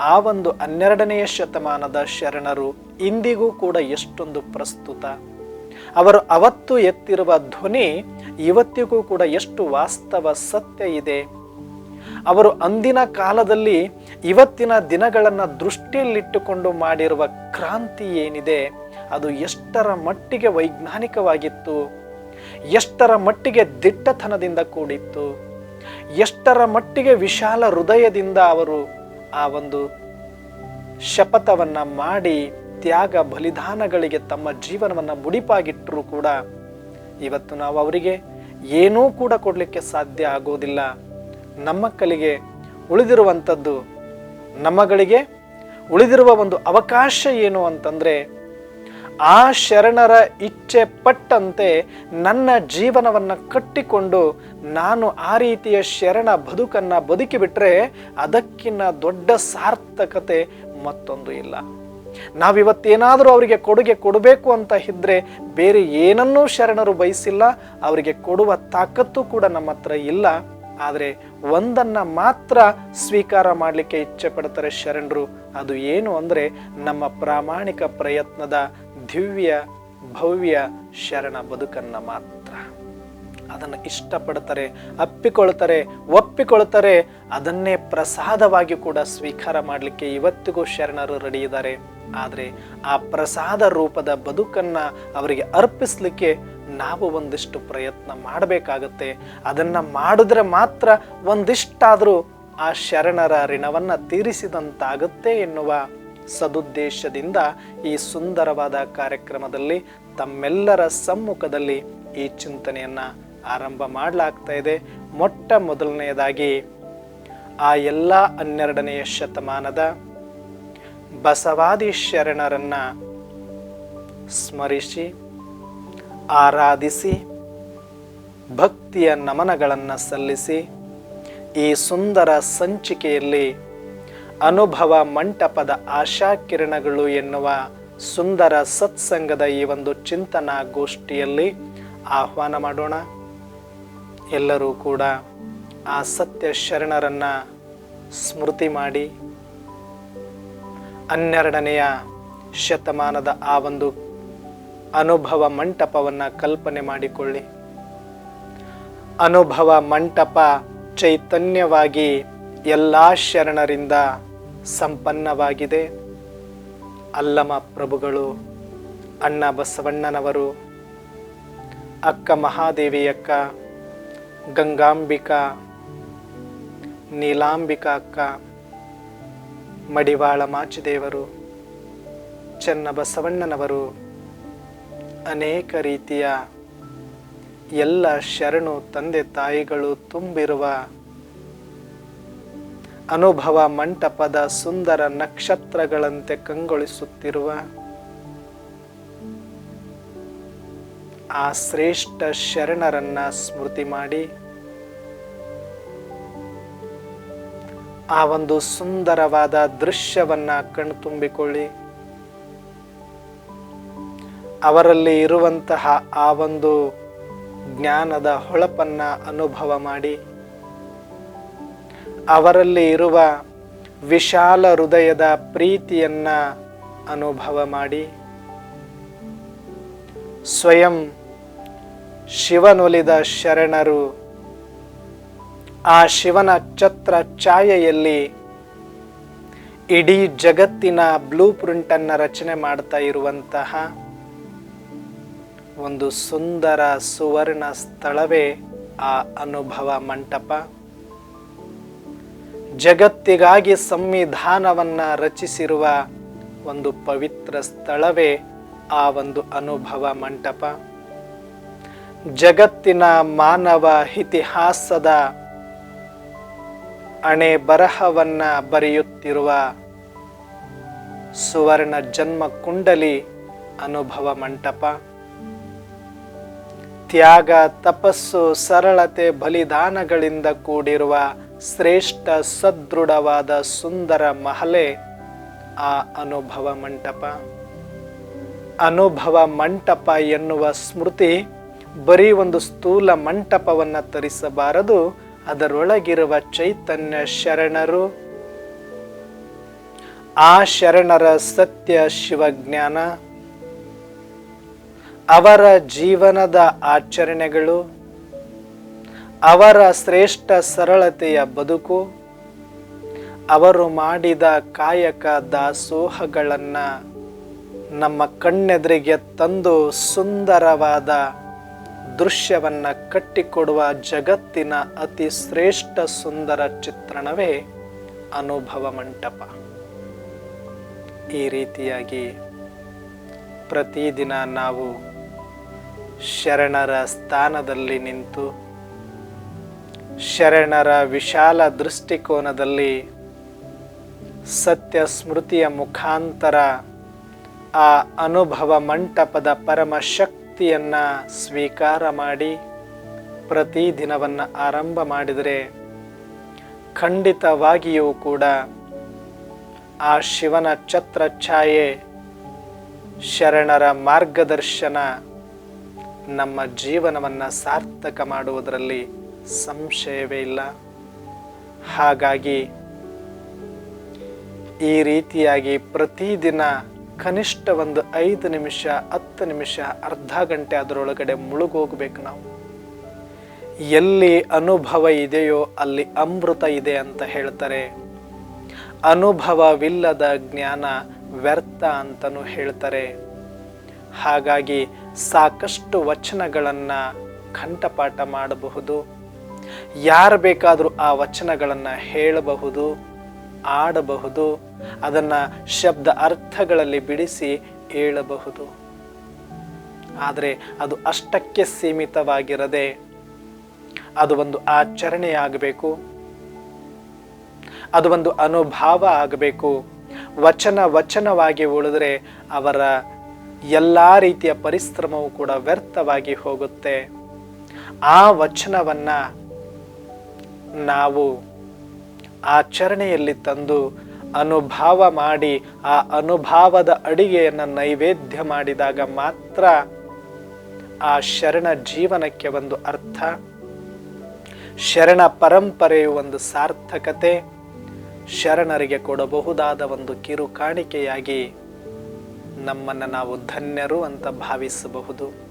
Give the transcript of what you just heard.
ಆ ಒಂದು ಹನ್ನೆರಡನೆಯ ಶತಮಾನದ ಶರಣರು ಇಂದಿಗೂ ಕೂಡ ಎಷ್ಟೊಂದು ಪ್ರಸ್ತುತ. ಅವರು ಅವತ್ತು ಎತ್ತಿರುವ ಧ್ವನಿ ಇವತ್ತಿಗೂ ಕೂಡ ಎಷ್ಟು ವಾಸ್ತವ ಸತ್ಯ ಇದೆ. ಅವರು ಅಂದಿನ ಕಾಲದಲ್ಲಿ ಇವತ್ತಿನ ದಿನಗಳನ್ನು ದೃಷ್ಟಿಯಲ್ಲಿಟ್ಟುಕೊಂಡು ಮಾಡಿರುವ ಕ್ರಾಂತಿ ಏನಿದೆ, ಅದು ಎಷ್ಟರ ಮಟ್ಟಿಗೆ ವೈಜ್ಞಾನಿಕವಾಗಿತ್ತು, ಎಷ್ಟರ ಮಟ್ಟಿಗೆ ದಿಟ್ಟತನದಿಂದ ಕೂಡಿತ್ತು, ಎಷ್ಟರ ಮಟ್ಟಿಗೆ ವಿಶಾಲ ಹೃದಯದಿಂದ ಅವರು ಆ ಒಂದು ಶಪಥವನ್ನು ಮಾಡಿ ತ್ಯಾಗ ಬಲಿದಾನಗಳಿಗೆ ತಮ್ಮ ಜೀವನವನ್ನು ಮುಡಿಪಾಗಿಟ್ಟರೂ ಕೂಡ ಇವತ್ತು ನಾವು ಅವರಿಗೆ ಏನೂ ಕೂಡ ಕೊಡಲಿಕ್ಕೆ ಸಾಧ್ಯ ಆಗೋದಿಲ್ಲ. ನಮ್ಮ ಕಲಿಗೆ ಉಳಿದಿರುವಂಥದ್ದು, ನಮ್ಮಗಳಿಗೆ ಉಳಿದಿರುವ ಒಂದು ಅವಕಾಶ ಏನು ಅಂತಂದರೆ ಆ ಶರಣರ ಇಚ್ಛೆ ಪಟ್ಟಂತೆ ನನ್ನ ಜೀವನವನ್ನು ಕಟ್ಟಿಕೊಂಡು ನಾನು ಆ ರೀತಿಯ ಶರಣ ಬದುಕನ್ನು ಬದುಕಿಬಿಟ್ರೆ ಅದಕ್ಕಿನ್ನ ದೊಡ್ಡ ಸಾರ್ಥಕತೆ ಮತ್ತೊಂದು ಇಲ್ಲ. ನಾವಿವತ್ತೇನಾದರೂ ಅವರಿಗೆ ಕೊಡುಗೆ ಕೊಡಬೇಕು ಅಂತ ಇದ್ದರೆ ಬೇರೆ ಏನನ್ನೂ ಶರಣರು ಬಯಸಿಲ್ಲ, ಅವರಿಗೆ ಕೊಡುವ ತಾಕತ್ತು ಕೂಡ ನಮ್ಮ ಹತ್ರ ಇಲ್ಲ. ಆದರೆ ಒಂದನ್ನು ಮಾತ್ರ ಸ್ವೀಕಾರ ಮಾಡಲಿಕ್ಕೆ ಇಚ್ಛೆ ಪಡ್ತಾರೆ ಶರಣರು. ಅದು ಏನು ಅಂದರೆ ನಮ್ಮ ಪ್ರಾಮಾಣಿಕ ಪ್ರಯತ್ನದ ದಿವ್ಯ ಭವ್ಯ ಶರಣ ಬದುಕನ್ನು ಮಾತ್ರ. ಅದನ್ನು ಇಷ್ಟಪಡ್ತಾರೆ, ಅಪ್ಪಿಕೊಳ್ತಾರೆ, ಒಪ್ಪಿಕೊಳ್ತಾರೆ, ಅದನ್ನೇ ಪ್ರಸಾದವಾಗಿ ಕೂಡ ಸ್ವೀಕಾರ ಮಾಡಲಿಕ್ಕೆ ಇವತ್ತಿಗೂ ಶರಣರು ರೆಡಿ ಇದ್ದಾರೆ. ಆದರೆ ಆ ಪ್ರಸಾದ ರೂಪದ ಬದುಕನ್ನು ಅವರಿಗೆ ಅರ್ಪಿಸ್ಲಿಕ್ಕೆ ನಾವು ಒಂದಿಷ್ಟು ಪ್ರಯತ್ನ ಮಾಡಬೇಕಾಗತ್ತೆ. ಅದನ್ನು ಮಾಡಿದ್ರೆ ಮಾತ್ರ ಒಂದಿಷ್ಟಾದರೂ ಆ ಶರಣರ ಋಣವನ್ನು ತೀರಿಸಿದಂತಾಗುತ್ತೆ ಎನ್ನುವ ಸದುದ್ದೇಶದಿಂದ ಈ ಸುಂದರವಾದ ಕಾರ್ಯಕ್ರಮದಲ್ಲಿ ತಮ್ಮೆಲ್ಲರ ಸಮ್ಮುಖದಲ್ಲಿ ಈ ಚಿಂತನೆಯನ್ನು ಆರಂಭ ಮಾಡಲಾಗ್ತಾ ಇದೆ. ಮೊಟ್ಟ ಮೊದಲನೆಯದಾಗಿ ಆ ಎಲ್ಲ ಹನ್ನೆರಡನೆಯ ಶತಮಾನದ ಬಸವಾದಿ ಶರಣರನ್ನ ಸ್ಮರಿಸಿ, ಆರಾಧಿಸಿ, ಭಕ್ತಿಯ ನಮನಗಳನ್ನು ಸಲ್ಲಿಸಿ, ಈ ಸುಂದರ ಸಂಚಿಕೆಯಲ್ಲಿ ಅನುಭವ ಮಂಟಪದ ಆಶಾ ಕಿರಣಗಳು ಎನ್ನುವ ಸುಂದರ ಸತ್ಸಂಗದ ಈ ಒಂದು ಚಿಂತನಾ ಗೋಷ್ಠಿಯಲ್ಲಿ ಆಹ್ವಾನ ಮಾಡೋಣ. ಎಲ್ಲರೂ ಕೂಡ ಆ ಸತ್ಯ ಶರಣರನ್ನ ಸ್ಮೃತಿ ಮಾಡಿ. ಹನ್ನೆರಡನೆಯ ಶತಮಾನದ ಆ ಒಂದು ಅನುಭವ ಮಂಟಪವನ್ನು ಕಲ್ಪನೆ ಮಾಡಿಕೊಳ್ಳಿ. ಅನುಭವ ಮಂಟಪ ಚೈತನ್ಯವಾಗಿ ಎಲ್ಲ ಶರಣರಿಂದ ಸಂಪನ್ನವಾಗಿದೆ. ಅಲ್ಲಮ ಪ್ರಭುಗಳು, ಅಣ್ಣ ಬಸವಣ್ಣನವರು, ಅಕ್ಕ ಮಹಾದೇವಿಯಕ್ಕ, ಗಂಗಾಂಬಿಕಾ, ನೀಲಾಂಬಿಕಾ ಅಕ್ಕ, ಮಡಿವಾಳ ಮಾಚಿದೇವರು ಚೆನ್ನಬಸವಣ್ಣನವರು ಅನೇಕ ರೀತಿಯ ಎಲ್ಲ ಶರಣು ತಂದೆ ತಾಯಿಗಳು ತುಂಬಿರುವ ಅನುಭವ ಮಂಟಪದ ಸುಂದರ ನಕ್ಷತ್ರಗಳಂತೆ ಕಂಗೊಳಿಸುತ್ತಿರುವ ಆ ಶ್ರೇಷ್ಠ ಶರಣರನ್ನ ಸ್ಮೃತಿ ಮಾಡಿ. ಆ ಒಂದು ಸುಂದರವಾದ ದೃಶ್ಯವನ್ನ ಕಣ್ತುಂಬಿಕೊಳ್ಳಿ ಅವರಲ್ಲಿ ಇರುವಂತಹ ಆ ಒಂದು ಜ್ಞಾನದ ಹೊಳಪನ್ನ ಅನುಭವ ಮಾಡಿ. ಅವರಲ್ಲಿ ಇರುವ ವಿಶಾಲ ಹೃದಯದ ಪ್ರೀತಿಯನ್ನ ಅನುಭವ ಮಾಡಿ. ಸ್ವಯಂ ಶಿವನೊಲಿದ ಶರಣರು ಆ ಶಿವನ ಛತ್ರ ಛಾಯೆಯಲ್ಲಿ ಇಡೀ ಜಗತ್ತಿನ ಬ್ಲೂ ಪ್ರಿಂಟನ್ನು ರಚನೆ ಮಾಡ್ತಾ ಇರುವಂತಹ ಒಂದು ಸುಂದರ ಸುವರ್ಣ ಸ್ಥಳವೇ ಆ ಅನುಭವ ಮಂಟಪ. ಜಗತ್ತಿಗಾಗಿ ಸಂವಿಧಾನವನ್ನು ರಚಿಸಿರುವ ಒಂದು ಪವಿತ್ರ ಸ್ಥಳವೇ ಆ ಒಂದು ಅನುಭವ ಮಂಟಪ. ಜಗತ್ತಿನ ಮಾನವ ಇತಿಹಾಸದ ಅಣೆ ಬರಹವನ್ನ ಬರೆಯುತ್ತಿರುವ ಸುವರ್ಣ ಜನ್ಮ ಕುಂಡಲಿ ಅನುಭವ ಮಂಟಪ. ತ್ಯಾಗ, ತಪಸ್ಸು, ಸರಳತೆ, ಬಲಿದಾನಗಳಿಂದ ಕೂಡಿರುವ ಶ್ರೇಷ್ಠ ಸದೃಢವಾದ ಸುಂದರ ಮಹಲೆ ಆ ಅನುಭವ ಮಂಟಪ. ಅನುಭವ ಮಂಟಪ ಎನ್ನುವ ಸ್ಮೃತಿ ಬರೀ ಒಂದು ಸ್ಥೂಲ ಮಂಟಪವನ್ನು ತರಿಸಬಾರದು, ಅದರೊಳಗಿರುವ ಚೈತನ್ಯ ಶರಣರು. ಆ ಶರಣರ ಸತ್ಯ ಶಿವಜ್ಞಾನ. ಅವರ ಜೀವನದ ಆಚರಣೆಗಳು ಅವರ ಶ್ರೇಷ್ಠ ಸರಳತೆಯ ಬದುಕು, ಅವರು ಮಾಡಿದ ಕಾಯಕ ದಾಸೋಹಗಳನ್ನು ನಮ್ಮ ಕಣ್ಣೆದುರಿಗೆ ತಂದು ಸುಂದರವಾದ ದೃಶ್ಯವನ್ನು ಕಟ್ಟಿಕೊಡುವ ಜಗತ್ತಿನ ಅತಿ ಶ್ರೇಷ್ಠ ಸುಂದರ ಚಿತ್ರಣವೇ ಅನುಭವ ಮಂಟಪ. ಈ ರೀತಿಯಾಗಿ ಪ್ರತಿದಿನ ನಾವು ಶರಣರ ಸ್ಥಾನದಲ್ಲಿ ನಿಂತು ಶರಣರ ವಿಶಾಲ ದೃಷ್ಟಿಕೋನದಲ್ಲಿ ಸತ್ಯ ಸ್ಮೃತಿಯ ಮುಖಾಂತರ ಆ ಅನುಭವ ಮಂಟಪದ ಪರಮ ಶಕ್ತಿಯನ್ನು ಸ್ವೀಕಾರ ಮಾಡಿ ಪ್ರತಿದಿನವನ್ನು ಆರಂಭ ಮಾಡಿದರೆ ಖಂಡಿತವಾಗಿಯೂ ಕೂಡ ಆ ಶಿವನ ಛತ್ರ ಛಾಯೆ ಶರಣರ ಮಾರ್ಗದರ್ಶನ ನಮ್ಮ ಜೀವನವನ್ನು ಸಾರ್ಥಕ ಮಾಡುವುದರಲ್ಲಿ ಸಂಶಯವೇ ಇಲ್ಲ ಹಾಗಾಗಿ ಈ ರೀತಿಯಾಗಿ ಪ್ರತಿದಿನ ಕನಿಷ್ಠ ಒಂದು ಐದು ನಿಮಿಷ, ಹತ್ತು ನಿಮಿಷ, ಅರ್ಧ ಗಂಟೆ ಅದರೊಳಗಡೆ ಮುಳುಗೋಗ್ಬೇಕು ನಾವು. ಎಲ್ಲಿ ಅನುಭವ ಇದೆಯೋ ಅಲ್ಲಿ ಅಮೃತ ಇದೆ ಅಂತ ಹೇಳ್ತಾರೆ. ಅನುಭವವಿಲ್ಲದ ಜ್ಞಾನ ವ್ಯರ್ಥ ಅಂತಲೂ ಹೇಳ್ತಾರೆ. ಹಾಗಾಗಿ ಸಾಕಷ್ಟು ವಚನಗಳನ್ನು ಕಂಠಪಾಠ ಮಾಡಬಹುದು. ಯಾರು ಬೇಕಾದರೂ ಆ ವಚನಗಳನ್ನು ಹೇಳಬಹುದು, ಆಡಬಹುದು, ಅದನ್ನು ಶಬ್ದ ಅರ್ಥಗಳಲ್ಲಿ ಬಿಡಿಸಿ ಹೇಳಬಹುದು. ಆದರೆ ಅದು ಅಷ್ಟಕ್ಕೆ ಸೀಮಿತವಾಗಿರದೆ ಅದು ಒಂದು ಆಚರಣೆಯಾಗಬೇಕು ಅದು ಒಂದು ಅನುಭವ ಆಗಬೇಕು. ವಚನ ವಚನವಾಗಿ ಉಳಿದ್ರೆ ಅವರ ಎಲ್ಲ ರೀತಿಯ ಪರಿಶ್ರಮವು ಕೂಡ ವ್ಯರ್ಥವಾಗಿ ಹೋಗುತ್ತೆ. ಆ ವಚನವನ್ನು ನಾವು ಆಚರಣೆಯಲ್ಲಿ ತಂದು ಅನುಭವ ಮಾಡಿ ಆ ಅನುಭವದ ಅಡಿಗೆಯನ್ನು ನೈವೇದ್ಯ ಮಾಡಿದಾಗ ಮಾತ್ರ ಆ ಶರಣ ಜೀವನಕ್ಕೆ ಒಂದು ಅರ್ಥ, ಶರಣ ಪರಂಪರೆಯು ಒಂದು ಸಾರ್ಥಕತೆ, ಶರಣರಿಗೆ ಕೊಡಬಹುದಾದ ಒಂದು ಕಿರು ಕಾಣಿಕೆಯಾಗಿ ನಮ್ಮನ್ನು ನಾವು ಧನ್ಯರು ಅಂತ ಭಾವಿಸಬಹುದು.